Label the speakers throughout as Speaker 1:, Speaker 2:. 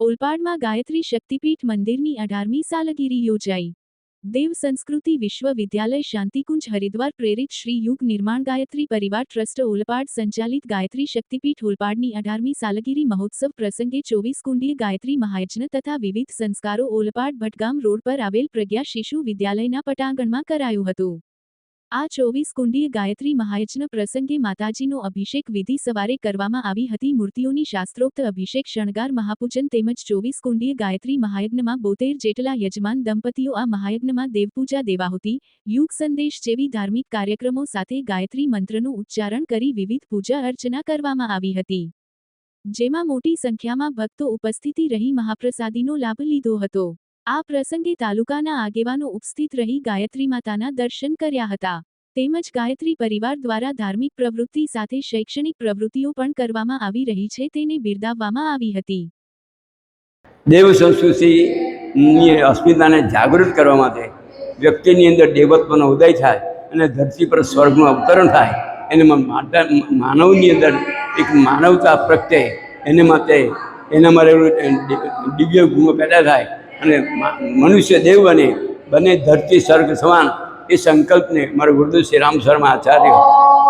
Speaker 1: ઓલપાડમાં ગાયત્રી શક્તિપીઠ મંદિરની અઢારમી સાલગીરી યોજાઈ. દેવ સંસ્કૃતિ વિશ્વવિદ્યાલય શાંતિકુંજ હરિદ્વાર પ્રેરિત શ્રી યુગ નિર્માણ ગાયત્રી પરિવાર ટ્રસ્ટ ઓલપાડ સંચાલિત ગાયત્રી શક્તિપીઠ ઓલપાડની અઢારમી સાલગીરી મહોત્સવ પ્રસંગે ચોવીસ કુંડીય ગાયત્રી મહાયજ્ઞ તથા વિવિધ સંસ્કારો ઓલપાડ ભટગામ રોડ પર આવેલ પ્રજ્ઞા શિશુ વિદ્યાલયના પટાંગણમાં કરાયું હતું. આ ચોવીસ કુંડીય ગાયત્રી મહાયજ્ઞ પ્રસંગે માતાજીનો અભિષેક વિધિ સવારે કરવામાં આવી હતી. મૂર્તિઓની શાસ્ત્રોક્ત અભિષેક શણગાર, મહાપૂજન તેમજ ચોવીસ કુંડીય ગાયત્રી મહાયજ્ઞમાં બોતેર જેટલા યજમાન દંપતીઓ આ મહાયજ્ઞમાં દેવપૂજા દેવાહુતિ, યુગ સંદેશ જેવી ધાર્મિક કાર્યક્રમો સાથે ગાયત્રી મંત્રનું ઉચ્ચારણ કરી વિવિધ પૂજા અર્ચના કરવામાં આવી હતી. જેમાં મોટી સંખ્યામાં ભક્તો ઉપસ્થિતિ રહી મહાપ્રસાદીનો લાભ લીધો હતો. આ પ્રસંગે તાલુકાના આગેવાનો ઉપસ્થિત રહી ગાયત્રી માતાના દર્શન કર્યા હતા. તેમજ ગાયત્રી પરિવાર દ્વારા ધાર્મિક પ્રવૃત્તિ સાથે શૈક્ષણિક પ્રવૃત્તિઓ પણ કરવામાં આવી રહી છે, તેને બિરદાવવામાં આવી હતી.
Speaker 2: દેવ સંસ્કૃતિની અસ્મિતાને જાગૃત કરવા માટે વ્યક્તિની અંદર દેવત્વનો ઉદય થાય અને ધરતી પર સ્વર્ગનું અવતરણ થાય, એને માનવની અંદર એક માનવતા પ્રત્યે એને માટે એના માટે દિવ્ય ગુણો પેદા થાય અને મનુષ્ય દેવ બને બને ધરતી સ્વર્ગ સમાન એ સંકલ્પને મારા ગુરુદેવ શ્રી રામ શર્મા આચાર્ય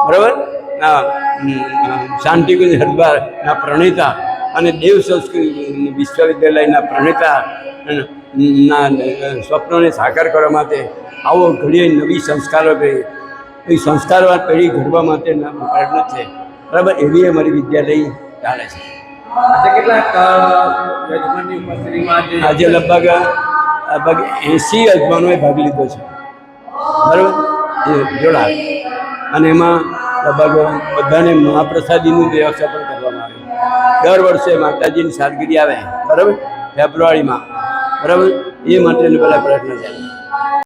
Speaker 2: બરાબર? શાંતિકુંજ હરિદ્વારના પ્રણેતા અને દેવ સંસ્કૃત વિશ્વવિદ્યાલયના પ્રણેતા ના સ્વપ્નોને સાકાર કરવા માટે આવો ઘડીએ નવી સંસ્કારો એ સંસ્કારવાદ પેઢી ઘડવા માટેના પ્રયત્ન છે. બરાબર? એવી અમારી વિદ્યાલય ચાલે છે.
Speaker 3: આજે
Speaker 2: લગભગ લગભગ એંસી યજમાનોએ ભાગ લીધો છે. બરાબર? એ જોડાવે અને એમાં લગભગ બધાને મહાપ્રસાદીનું વ્યવસ્થા પણ કરવામાં આવે. દર વર્ષે માતાજીની સાદગીરી આવે, બરાબર? ફેબ્રુઆરીમાં, બરાબર? એ માટેનો બધા પ્રયત્ન ચાલે.